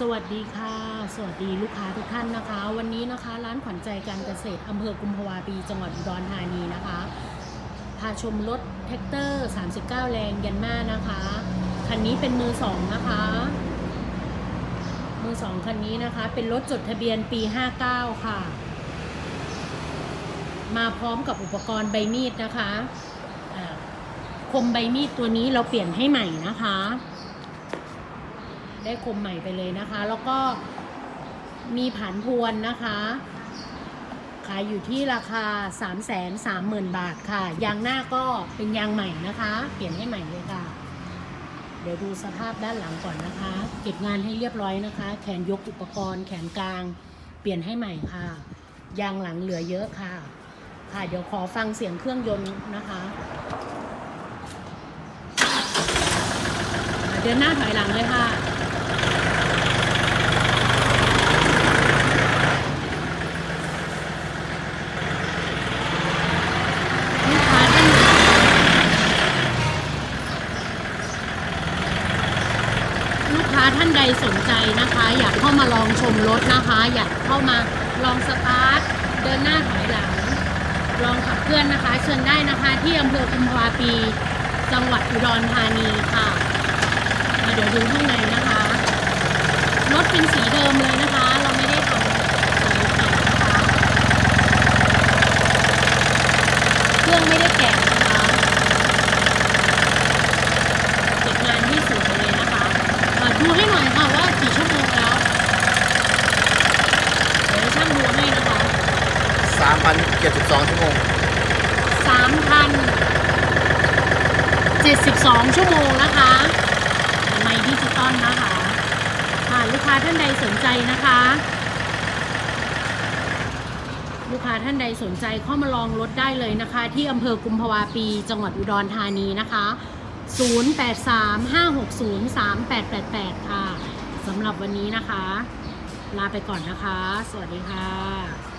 สวัสดีค่ะ สวัสดีลูกค้าทุกท่านนะคะ วันนี้นะคะร้านขวัญใจการเกษตรอำเภอกุมภาวาปี จังหวัดอุดรธานีนะคะพาชมรถแท็กเตอร์ 39 แรงยันมานะคะคันนี้เป็นมือสองนะคะ มือสองคันนี้นะคะ เป็นรถจดทะเบียนปี 59 ค่ะ มาพร้อมกับอุปกรณ์ใบมีดนะคะคมใบมีดตัวนี้เราเปลี่ยนให้ใหม่นะคะ ได้คมใหม่ไปเลยนะคะ แล้วก็มีผันพวนนะคะ ขายอยู่ที่ราคา 3 3 0 0 0 0 บาทค่ะ ยางหน้าก็เป็นยางใหม่นะคะ เปลี่ยนให้ใหม่เลยค่ะ เดี๋ยวดูสภาพด้านหลังก่อนนะคะ เก็บงานให้เรียบร้อยนะคะ แขนยกอุปกรณ์ แขนกลาง เปลี่ยนให้ใหม่ค่ะ ยางหลังเหลือเยอะค่ะ ค่ะเดี๋ยวขอฟังเสียงเครื่องยนต์นะคะเดินหน้าถอยหลังเลยค่ะ ลูกค้าท่านลูก ค้าท่านใดสนใจนะคะ อยากเข้ามาลองชมรถนะคะ อยากเข้ามาลองสตาร์ทเดินหน้าถอยหลัง ลองขับเคลื่อนนะคะ เชิญได้นะคะที่อำเภอกุมภาปี จังหวัดอุดรธานีค่ะมาเดี๋ยวดูข้างในนะคะรถเป็นสีเดิมเลยนะคะ เราไม่ได้ทำสีเขียวนะคะเครื่องไม่ได้แกะนะคะเก็บงานที่สุดเลยนะคะอ่าดู ให้หน่อยค่ะว่ากี่ชั่วโมงแล้ว เดี๋ยวช่างดูให้นะคะ3,072ชั่วโมง3,072ชั่วโมงนะคะไมค์ดิจิตอลนะคะ ค่ะลูกค้าท่านใดสนใจนะคะ ลูกค้าท่านใดสนใจเข้ามาลองรถได้เลยนะคะ ที่อำเภอกุมภาวาปี จังหวัดอุดรธานีนะคะ 0835603888 ค่ะสำหรับวันนี้นะคะ ลาไปก่อนนะคะ สวัสดีค่ะ